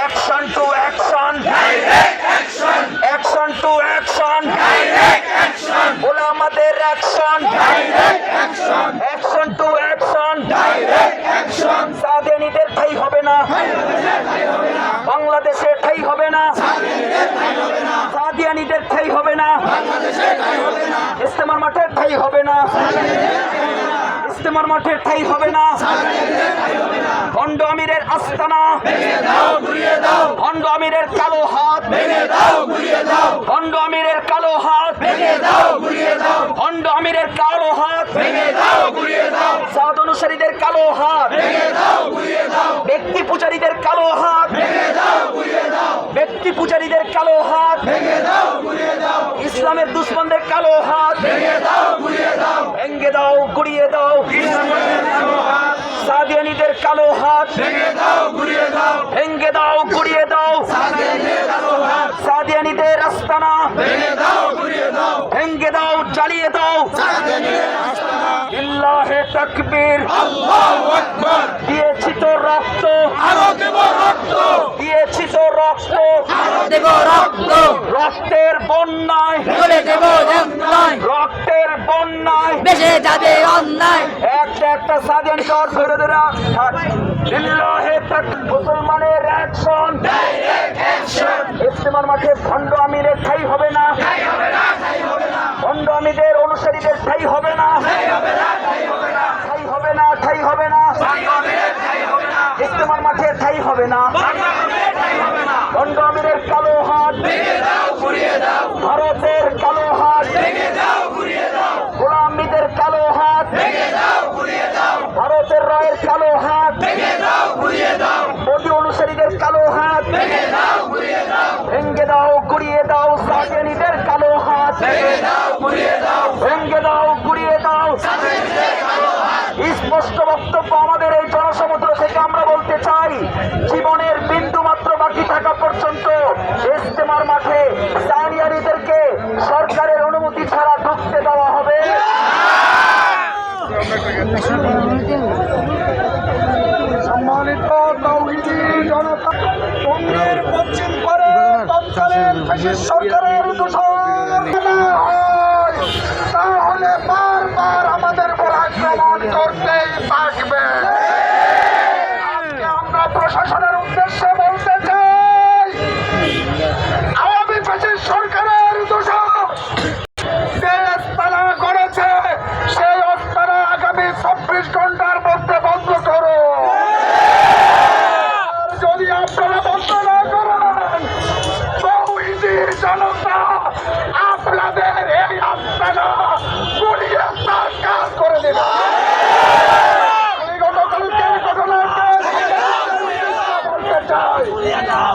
Action to action action to action বলে আমাদের action action to action সাদেনীদের ঠাই হবে না বাংলাদেশের ঠাই হবে না সাদিয়ানিদের ঠাই হবে না ইস্তেমার মাঠের ঠাই হবে না ইস্তেমার মাঠের ঠাই হবে না খন্ড আমিরের আস্তানা খন্ড আমিরের কালো হাত খন্ড আমিরের কালো হাত। খন্ড আমিরের কালো হাত। সাদ অনুসারীদের কালো হাত। ব্যক্তি পূজারীদের কালো হাত। ব্যক্তি পূজারীদের কালো হাত। ইসলামের দুশ্মনদের কালো হাত। ভেঙ্গে দাও গুড়িয়ে দাও। সাদিয়ানিদের কালো হাত। ভেঙ্গে দাও গুড়িয়ে দাও সাদিয়ানিদের আস্তানা ভেঙ্গে দাও জ্বালিয়ে দাও ইল্লাহে তাকবীর। দিয়েছি তো রক্ত। দিয়েছি তো রক্ত। দেব রক্ত রক্তের বন্যায়। বলে দেব যন্ত্রণায় রক্তের বন্যায়। যাবে অন্যায় একটা একটা সাদিয়ানি দর ধরে ধরে ইল্লাহে তাক মুসলমানের অ্যাকশন ইস্তেমার মাঠে ভণ্ড আমিরের ঠাই হবে না ভণ্ড অনুসারীদের ঠাই হবে না। ঠাই হবে না ঠাই হবে না। ইস্তেমার মাঠে ঠাই হবে না ভণ্ড আমিরের কালো হাত ভারতের কালো হাত গোলামীদের কালো হাত ভারতের রায়ের কালো হাত মোদী অনুসারীদের কালো হাত ভেঙ্গে দাও গুড়িয়ে দাও সাকিয়ানিদের কালো হাত ভেঙ্গে দাও গুড়িয়ে দাও স্পষ্ট বক্তব্য আমাদের এই জনসমুদ্র থেকে আমরা বলতে চাই জীবনের বিন্দু মাত্র বাকি থাকা পর্যন্ত ইস্তেমার মাঠে সানিয়ারিদেরকে সরকারের অনুমতি ছাড়া ঢুকতে দেওয়া হবে। সম্মানিত তৌহিদি জনতা পশ্চিম পারে তৎকালীন সরকারের দূষণ। প্রশাসনের উদ্দেশ্যে এই গতকালকের ঘটনাকে বলতে চাই